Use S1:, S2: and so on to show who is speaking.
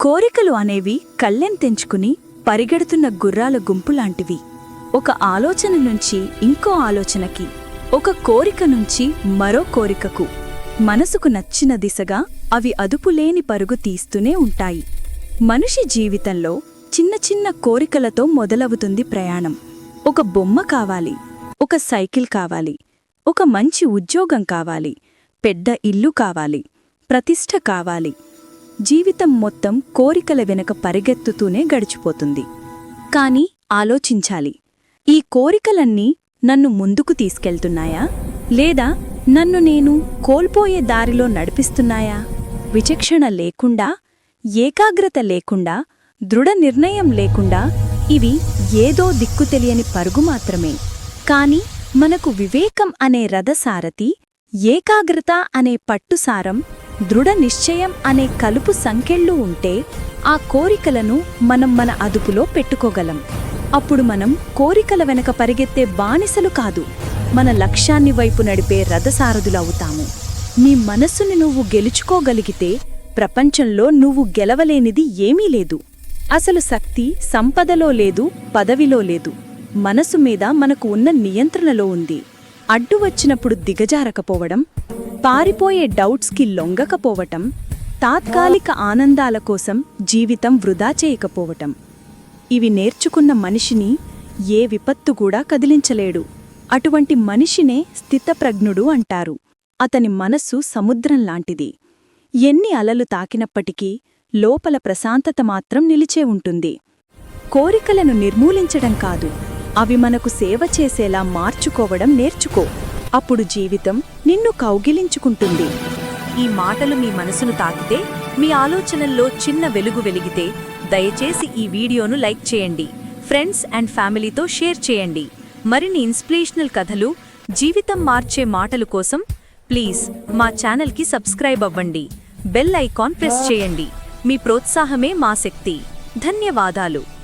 S1: కోరికలు అనేవి కళ్ళెం తెంచుకుని పరిగెడుతున్న గుర్రాల గుంపులాంటివి. ఒక ఆలోచన నుంచి ఇంకో ఆలోచనకి ఒక కోరిక నుంచి మరో కోరికకు మనసుకు నచ్చిన దిశగా అవి అదుపులేని పరుగు తీస్తూనే ఉంటాయి. మనిషి జీవితంలో చిన్న చిన్న కోరికలతో మొదలవుతుంది ప్రయాణం. ఒక బొమ్మ కావాలి ఒక సైకిల్ కావాలి ఒక మంచి ఉద్యోగం కావాలి పెద్ద ఇల్లు కావాలి ప్రతిష్ట కావాలి జీవితం మొత్తం కోరికల వెనుక పరిగెత్తుతూనే గడిచిపోతుంది. కాని ఆలోచించాలి ఈ కోరికలన్నీ నన్ను ముందుకు తీసుకెళ్తున్నాయా? లేదా నన్ను నేను కోల్పోయే దారిలో నడిపిస్తున్నాయా? విచక్షణ లేకుండా ఏకాగ్రత లేకుండా దృఢ నిర్ణయం లేకుండా ఇవి ఏదో దిక్కు తెలియని పరుగు మాత్రమే. కాని మనకు వివేకం అనే రథసారథి ఏకాగ్రత అనే పట్టుసారం దృఢ నిశ్చయం అనే కలుపు సంకెళ్ళు ఉంటే ఆ కోరికలను మనం మన అదుపులో పెట్టుకోగలం. అప్పుడు మనం కోరికల వెనక పరిగెత్తే బానిసలు కాదు. మన లక్ష్యాన్ని వైపు నడిపే రథసారథులవుతాము. నీ మనస్సుని నువ్వు గెలుచుకోగలిగితే ప్రపంచంలో నువ్వు గెలవలేనిది ఏమీ లేదు. అసలు శక్తి సంపదలో లేదు పదవిలో లేదు. మనసు మీద మనకు ఉన్న నియంత్రణలో ఉంది. అడ్డు వచ్చినప్పుడు దిగజారకపోవడం పారిపోయే డౌట్స్కి లొంగకపోవటం తాత్కాలిక ఆనందాల కోసం జీవితం వృధా చేయకపోవటం. ఇవి నేర్చుకున్న మనిషిని ఏ విపత్తు కూడా కదిలించలేడు. అటువంటి మనిషినే స్థితప్రజ్ఞుడు అంటారు. అతని మనస్సు సముద్రం లాంటిది. ఎన్ని అలలు తాకినప్పటికీ లోపల ప్రశాంతత మాత్రం నిలిచే ఉంటుంది. కోరికలను నిర్మూలించడం కాదు. అవి మనకు సేవ చేసేలా మార్చుకోవడం నేర్చుకో. అప్పుడు జీవితం నిన్ను కౌగిలించుకుంటుంది.
S2: ఈ మాటలు మీ మనసును తాకితే మీ ఆలోచనల్లో చిన్న వెలుగు వెలిగితే దయచేసి ఈ వీడియోను లైక్ చేయండి. ఫ్రెండ్స్ అండ్ ఫ్యామిలీతో షేర్ చేయండి. మరిన్ని ఇన్స్పిరేషనల్ కథలు జీవితం మార్చే మాటలు కోసం ప్లీజ్ మా ఛానల్కి సబ్స్క్రైబ్ అవ్వండి. బెల్ ఐకాన్ ప్రెస్ చేయండి. మీ ప్రోత్సాహమే మా శక్తి. ధన్యవాదాలు.